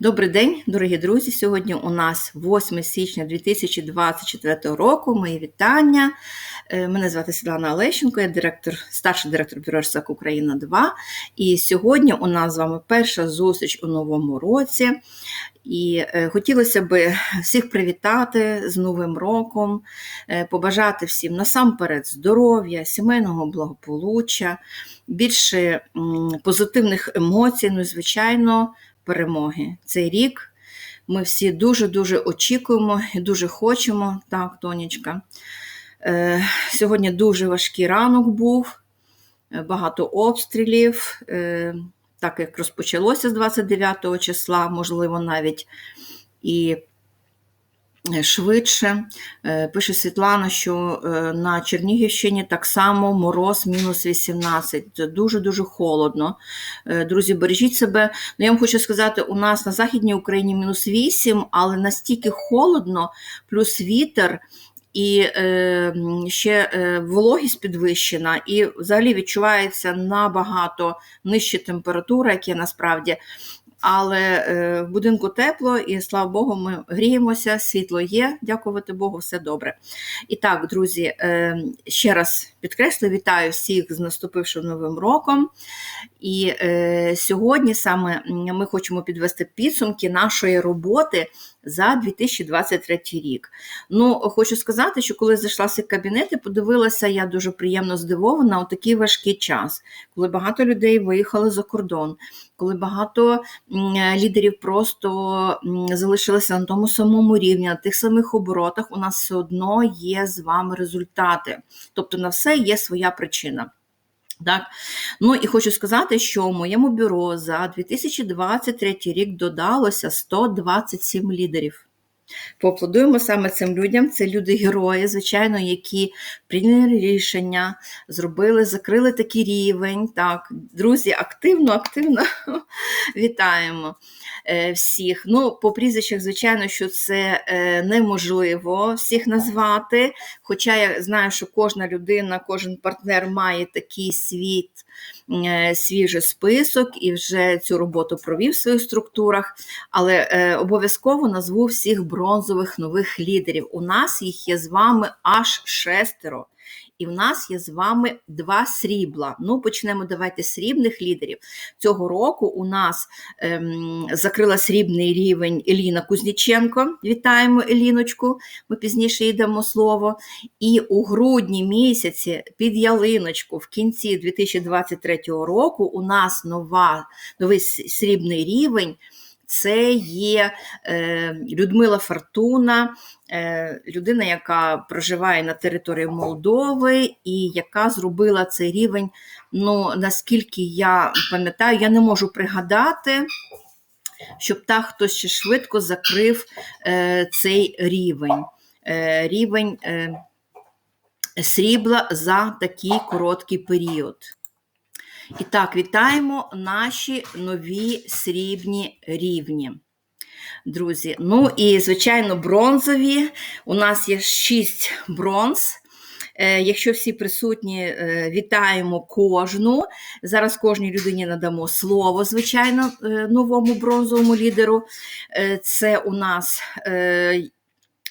Добрий день, дорогі друзі. Сьогодні у нас 8 січня 2024 року. Мої вітання. Е, Мене звати Світлана Олещенко, я директор, старший директор бюро РСАК Україна 2. І сьогодні у нас з вами перша зустріч у новому році. І е, хотілося б всіх привітати з Новим роком, е, побажати всім насамперед здоров'я, сімейного благополуччя, більше позитивних емоцій, ну звичайно, перемоги. Цей рік ми всі дуже-дуже очікуємо і дуже хочемо. Так, Тонечка. Е, Сьогодні дуже важкий ранок був, е, багато обстрілів. Е, Так як розпочалося з 29 числа, можливо, навіть і швидше. Е, Пише Світлана, що е, на Чернігівщині так само мороз мінус 18. Це дуже-дуже холодно. Е, Друзі, бережіть себе. Ну, я вам хочу сказати, у нас на Західній Україні мінус 8, але настільки холодно, плюс вітер. І е, ще е, вологість підвищена, і взагалі відчувається набагато нижча температура, як є насправді. Але е, в будинку тепло, і слава Богу, ми гріємося, світло є, дякувати Богу, все добре. І так, друзі, е, ще раз підкреслю, вітаю всіх з наступившим новим роком. І е, сьогодні саме ми хочемо підвести підсумки нашої роботи за 2023 рік. Ну, хочу сказати, що коли зайшла в кабінет і подивилася, я дуже приємно здивована у такий важкий час, коли багато людей виїхали за кордон, коли багато лідерів просто залишилися на тому самому рівні, на тих самих оборотах, у нас все одно є з вами результати. Тобто на все є своя причина. Так, ну і хочу сказати, що в моєму бюро за 2023 рік додалося 127 лідерів. Поаплодуємо саме цим людям. Це люди-герої, звичайно, які прийняли рішення, зробили, закрили такий рівень. Так, друзі, активно, активно вітаємо е, всіх. Ну, по прізвищах, звичайно, що це е, неможливо всіх назвати. Хоча я знаю, що кожна людина, кожен партнер має такий світ, е, свій же список і вже цю роботу провів в своїх структурах. Але обов'язково назву всіх бронзових нових лідерів. У нас їх є з вами аж шестеро. І в нас є з вами два срібла. Ну, почнемо давайте з срібних лідерів. Цього року у нас ем, закрила срібний рівень Еліна Кузніченко. Вітаємо Еліночку, ми пізніше їй дамо слово. І у грудні місяці під ялиночку в кінці 2023 року у нас нова, новий срібний рівень. Це є е, Людмила Фортуна, е, людина, яка проживає на території Молдови і яка зробила цей рівень. Ну, наскільки я пам'ятаю, я не можу пригадати, щоб так хтось ще швидко закрив е, цей рівень. Е, рівень е, срібла за такий короткий період. І так, вітаємо наші нові срібні рівні. Друзі, ну і, звичайно, бронзові. У нас є 6 бронз. Е, Якщо всі присутні, е, вітаємо кожну. Зараз кожній людині надамо слово, звичайно, е, новому бронзовому лідеру. Це у нас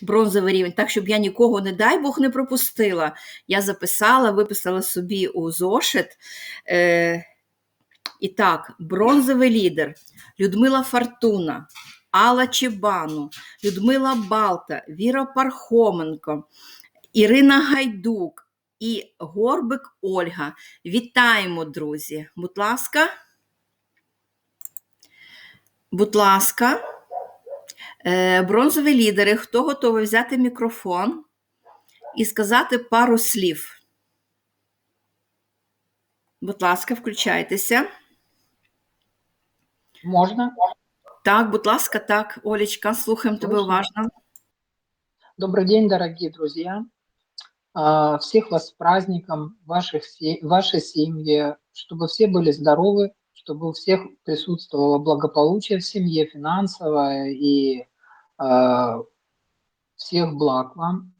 бронзовий рівень, так, щоб я нікого, не дай Бог, не пропустила. Я записала, виписала собі у зошит. Е, І так, бронзовий лідер Людмила Фортуна, Алла Чебану, Людмила Балта, Віра Пархоменко, Ірина Гайдук і Горбик Ольга. Вітаємо, друзі! Будь ласка. Будь ласка, бронзові лідери, хто готовий взяти мікрофон і сказати пару слів? Будь ласка, включайтеся. Можно? Так, будь ласка, так, Олечка, слухаємо тебе Слушаю. уважно. Добрый день, дорогие друзья. А, Всех вас с праздником, ваших, се- ваши семьи, чтобы все были здоровы, чтобы у всех присутствовало благополучие в семье, финансовое и а, Всех благ вам.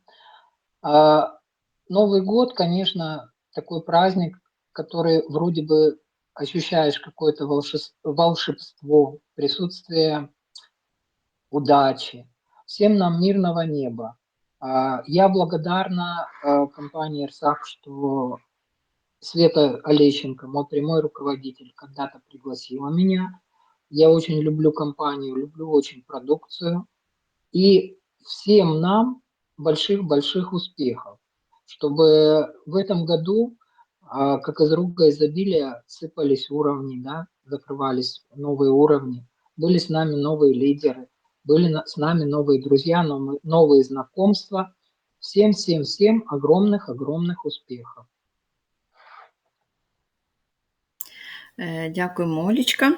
А, Новый год, конечно, такой праздник, который вроде бы ощущаешь какое-то волшебство, присутствие удачи. Всем нам мирного неба. А, Я благодарна компании «Ирсак», что Света Олещенко, мой прямой руководитель, когда-то пригласила меня. Я очень люблю компанию, люблю очень продукцию. И всем нам больших-больших успехов, чтобы в этом году, а, как из рука изобилия, сыпались уровни, да, закрывались новые уровни, были с нами новые лидеры, были с нами новые друзья, новые, знакомства. Всем-всем-всем огромных-огромных успехов. Е, Дякуємо, Олічка.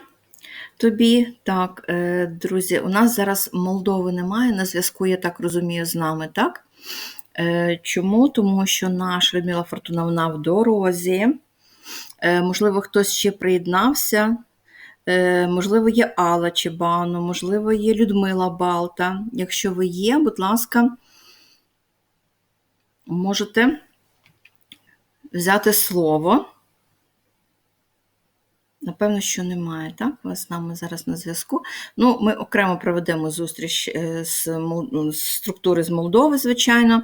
Тобі так, е, друзі, у нас зараз Молдови немає на зв'язку, я так розумію, з нами, так? Е, Чому? Тому що наша Людмила Фортуновна в дорозі. Е, Можливо, хтось ще приєднався. Можливо, є Алла Чебану, можливо, є Людмила Балта. Якщо ви є, будь ласка, можете взяти слово. Напевно, що немає, так? Ви з нами зараз на зв'язку. Ну, ми окремо проведемо зустріч е, з, ну, з структури з Молдови, звичайно,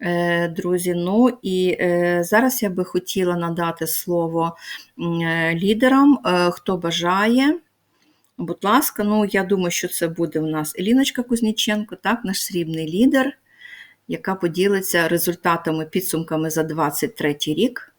е, друзі. Ну і е, зараз я би хотіла надати слово лідерам, хто бажає. Будь ласка, ну я думаю, що це буде у нас Еліночка Кузніченко, так, наш срібний лідер, яка поділиться результатами, підсумками за 23 рік.